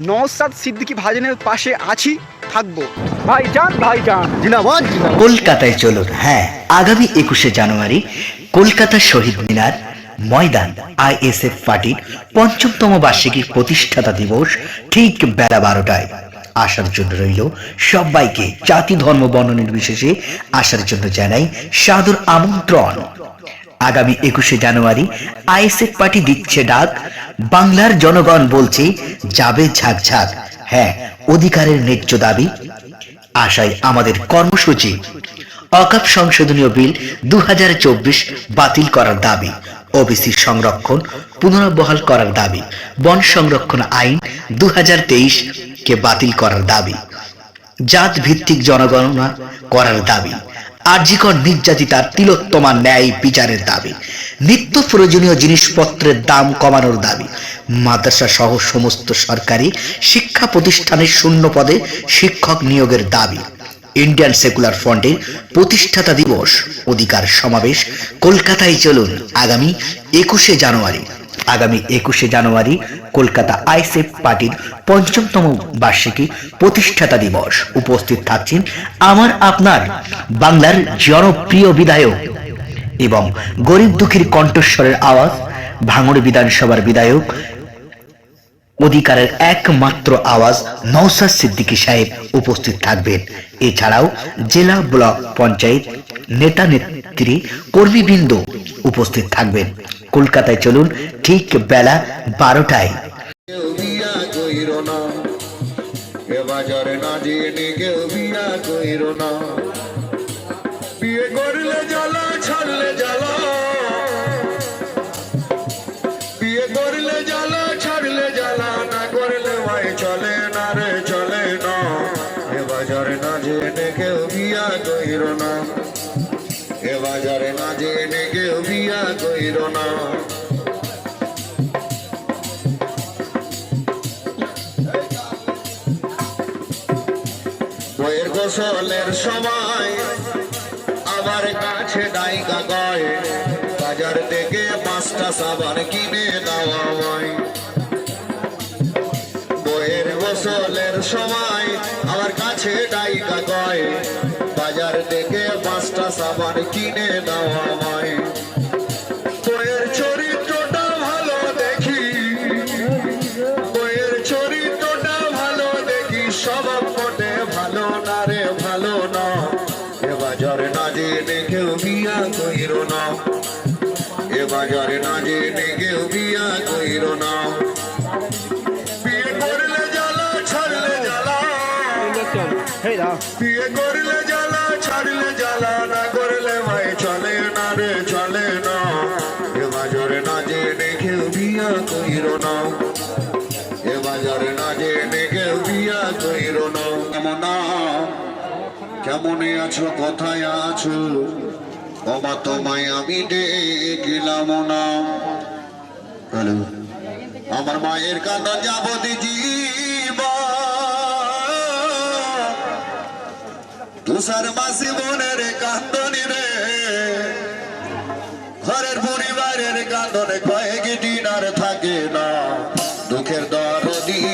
নওসাদ সিদ্দিকী ভাজনের পাশে আছি থাকব। ভাইজান ভাইজান। জিনাবাদ কলকাতায় চলুন হ্যাঁ আগামী একুশে জানুয়ারি কলকাতা শহীদ মিনার ময়দান আইএসএফ পার্টির পঞ্চমতম বার্ষিকীর প্রতিষ্ঠাতা দিবস ঠিক বেলা বারোটায়। আসার জন্য রইল সবাইকে জাতি ধর্ম বর্ণ নির্বিশেষে আসার জন্য জানাই সাদর আমন্ত্রণ। আগামী একুশে জানুয়ারি আইএসএফ পার্টি দিচ্ছে ডাক, বাংলার জনগণ বলছে যাবে ঝাঁক ঝাঁক। হ্যাঁ অধিকারের ন্যায্য দাবি। আশায় আমাদের কর্মসূচি। অকাপ সংশোধনীয় বিল দু হাজার চব্বিশ বাতিল করার দাবি। ওবিসি সংরক্ষণ পুনর্বহাল করার দাবি। বন সংরক্ষণ আইন দু হাজার তেইশ কে বাতিল করার দাবি। জাত ভিত্তিক জনগণনা করার দাবি। আর্জিকর নির্যাতিতার তিলোত্তমা ন্যায় বিচারের দাবি, নিত্য প্রয়োজনীয় জিনিসপত্রের দাম কমানোর দাবি। মাদ্রাসা সহ সমস্ত সরকারি শিক্ষা প্রতিষ্ঠানের শূন্য পদে শিক্ষক নিয়োগের দাবি। ইন্ডিয়ান সেকুলার ফ্রন্টের প্রতিষ্ঠাতা দিবস, অধিকার সমাবেশ, কলকাতায় চলুন আগামী একুশে জানুয়ারি। আগামী একুশে জানুয়ারি কলকাতা আইসেফ পার্টির পঞ্চমতম বার্ষিকী প্রতিষ্ঠাতা দিবস। উপস্থিত থাকছেন আমার আপনার বাংলার জনপ্রিয় বিধায়ক এবং গরিব দুঃখীর কণ্ঠস্বরের আওয়াজ, ভাঙড় বিধানসভার বিধায়ক, অধিকারের একমাত্র আওয়াজ নওসাদ সিদ্দিকী সাহেব উপস্থিত থাকবেন। এছাড়াও জেলা ব্লক পঞ্চায়েত নেতা নেত্রী কর্মীবৃন্দ উপস্থিত থাকবেন। কলকাতায় চলুন, ঠিক বেলা বারোটায়। না না করলে ভাই চলে না রে, চলে না। এ বাজারে না জেনে কেউ বিয়া কইর না। বাজারে না জেনে কেউ বিয়া কইর না। বইয়ের গোসলের সময় আবার কাছে ডাইকা গয় বাজার থেকে পাঁচটা সাবান কিনে দেওয়া হয় বইয়ের গোসলের সময় আমার কাছে ডাইকা গয় বাজার থেকে পাঁচটা সাবান কিনে দেওয়া হয় বইয়ের চরিত্রটা ভালো দেখি। বইয়ের চরিত্রটা ভালো দেখি স্বভাব পটে ভালো না রে ভালো না। এ বাজারে না জেনে কেউ বিয়া কইর না। এ বাজারে না জেনে কেউ বিয়া কইর না। বিয়ে করলে জ্বালা ছাড়লে জ্বালা। কইর না এ বাজারে না জেনে কইর না। কেমন আছো? কোথায় আছো? ওমা তোমায় আমি দেখলাম না। আমার মায়ের কান্না যাবত জীবন। তুষার মাসি মনের কান্দনি রে। ঘরের পরিবারের কান্দনে কয়েক দিন আর Hadi